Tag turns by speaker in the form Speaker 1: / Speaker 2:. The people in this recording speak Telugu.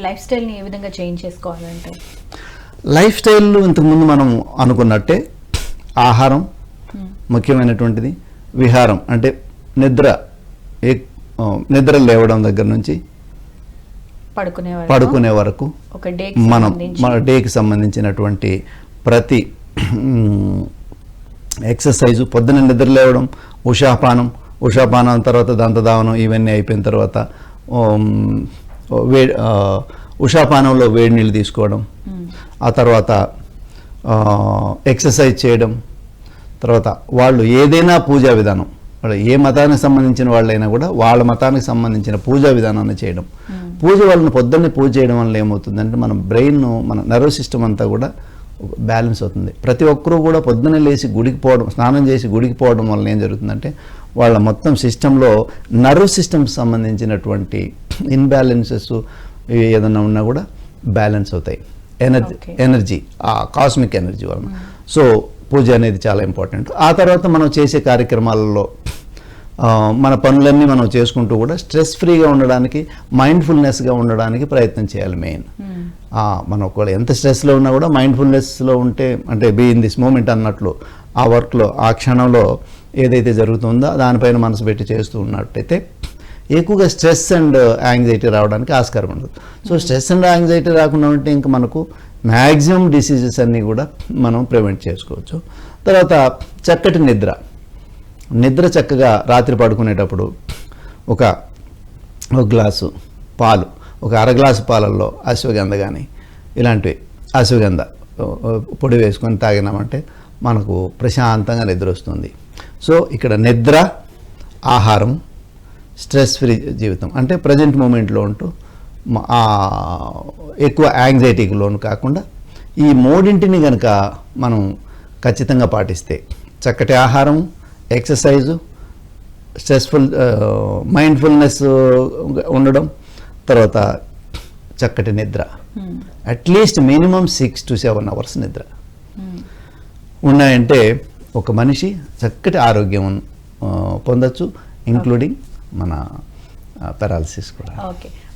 Speaker 1: లైఫ్ స్టైల్ని ఏ విధంగా చేంజ్ చేసుకోవాలంటే
Speaker 2: లైఫ్ స్టైల్ ఇంతకుముందు మనం అనుకున్నట్టే ఆహారం ముఖ్యమైనటువంటిది విహారం అంటే నిద్ర ఏ నిద్ర లేవడం దగ్గర నుంచి
Speaker 1: పడుకునే వరకు
Speaker 2: పడుకునే వరకు
Speaker 1: ఒక డే
Speaker 2: మనం మన డేకి సంబంధించినటువంటి ప్రతి ఎక్సర్సైజు పొద్దున నిద్ర లేవడం ఉషాపానం ఉషాపానం తర్వాత దంతధావనం ఇవన్నీ అయిపోయిన తర్వాత వే ఉషాపానంలో వేడి నీళ్ళు తీసుకోవడం ఆ తర్వాత ఎక్సర్సైజ్ చేయడం తర్వాత వాళ్ళు ఏదైనా పూజా విధానం వాళ్ళు ఏ మతానికి సంబంధించిన వాళ్ళైనా కూడా వాళ్ళ మతానికి సంబంధించిన పూజా విధానాన్ని చేయడం. పూజ వాళ్ళని పొద్దున్నే పూజ చేయడం వల్ల ఏమవుతుందంటే మన బ్రెయిన్ మన నర్వస్ సిస్టమ్ అంతా కూడా బ్యాలెన్స్ అవుతుంది. ప్రతి ఒక్కరూ కూడా పొద్దున్నే లేచి గుడికి పోవడం స్నానం చేసి గుడికి పోవడం వల్ల ఏం జరుగుతుందంటే వాళ్ళ మొత్తం సిస్టంలో నర్వ్ సిస్టమ్కి సంబంధించినటువంటి ఇన్బ్యాలెన్సెస్ ఏదైనా ఉన్నా కూడా బ్యాలెన్స్ అవుతాయి. ఎనర్జీ. ఎనర్జీ ఆ కాస్మిక్ ఎనర్జీ వలన. సో పూజ అనేది చాలా ఇంపార్టెంట్. ఆ తర్వాత మనం చేసే కార్యక్రమాలలో మన పనులన్నీ మనం చేసుకుంటూ కూడా స్ట్రెస్ ఫ్రీగా ఉండడానికి మైండ్ఫుల్నెస్గా ఉండడానికి ప్రయత్నం చేయాలి మెయిన్. మనం ఒకవేళ ఎంత స్ట్రెస్లో ఉన్నా కూడా మైండ్ఫుల్నెస్లో ఉంటే అంటే బీ ఇన్ దిస్ మూమెంట్ అన్నట్లు ఆ వర్క్లో ఆ క్షణంలో ఏదైతే జరుగుతుందో దానిపైన మనసు పెట్టి చేస్తూ ఉన్నట్టయితే ఎక్కువగా స్ట్రెస్ అండ్ యాంగ్జైటీ రావడానికి ఆస్కారం ఉండదు సో స్ట్రెస్ అండ్ యాంగ్జైటీ రాకుండా ఉంటే ఇంకా మనకు మ్యాక్సిమం డిసీజెస్ అన్నీ కూడా మనం ప్రివెంట్ చేసుకోవచ్చు. తర్వాత చక్కటి నిద్ర. నిద్ర చక్కగా రాత్రి పడుకునేటప్పుడు ఒక ఒక గ్లాసు పాలు. ఒక అర గ్లాసు పాలల్లో అశ్వగంధ కానీ ఇలాంటివి అశ్వగంధ పొడి వేసుకొని తాగినామంటే మనకు ప్రశాంతంగా నిద్ర వస్తుంది సో ఇక్కడ నిద్ర ఆహారం స్ట్రెస్ ఫ్రీ జీవితం అంటే ప్రజెంట్ మూమెంట్లో ఉంటూ ఎక్కువ యాంగ్జైటీకి లోను కాకుండా ఈ మూడింటిని కనుక మనం ఖచ్చితంగా పాటిస్తే చక్కటి ఆహారం ఎక్సర్సైజు స్ట్రెస్ఫుల్ మైండ్ఫుల్నెస్ ఉండడం తర్వాత చక్కటి నిద్ర. At least minimum six to seven hours నిద్ర. ఉన్నాయంటే ఒక మనిషి చక్కటి ఆరోగ్యం పొందొచ్చు ఇంక్లూడింగ్ మన పెరాలసిస్ కూడా.
Speaker 1: ఓకే